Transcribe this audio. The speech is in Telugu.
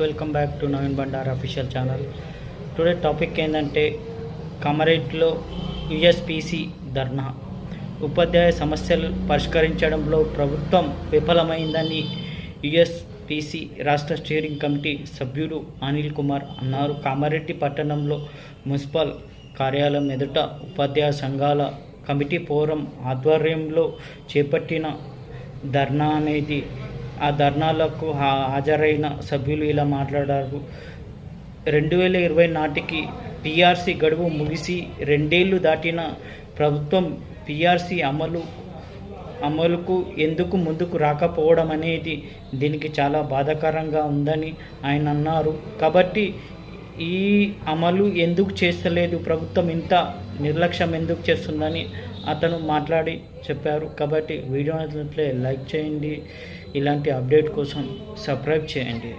Welcome back to Naveen Bandar official channel today topic ఏంటంటే కమరేట్లో యుఎస్పిసి ధర్నా. ఉపాధ్యాయ సమస్యలు పరిష్కరించడంలో ప్రభుత్వం విఫలమైందని యుఎస్పిసి రాష్ట్ర స్టీరింగ్ కమిటీ సభ్యుడు అనిల్ కుమార్ అన్నారు. కామారెడ్డి పట్టణంలో మున్సిపల్ కార్యాలయం ఎదుట ఉపాధ్యాయ సంఘాల కమిటీ ఫోరం ఆధ్వర్యంలో చేపట్టిన ధర్నా అనేది ఆ ధర్నాలకు హా- హాజరైన సభ్యులు ఇలా మాట్లాడారు. రెండు వేల ఇరవై నాటికి పీఆర్సీ గడువు ముగిసి రెండేళ్ళు దాటిన ప్రభుత్వం పీఆర్సీ అమలు అమలుకు ఎందుకు ముందుకు రాకపోవడం అనేది దీనికి చాలా బాధాకరంగా ఉందని ఆయన అన్నారు. కాబట్టి ఈ అమలు ఎందుకు చేస్తలేదు? ప్రభుత్వం ఇంత నిర్లక్ష్యం ఎందుకు చేస్తుందని అతను మాట్లాడి చెప్పారు. కాబట్టి వీడియో నచ్చినట్లే లైక్ చేయండి. ఇలాంటి అప్డేట్ కోసం సబ్స్క్రైబ్ చేయండి.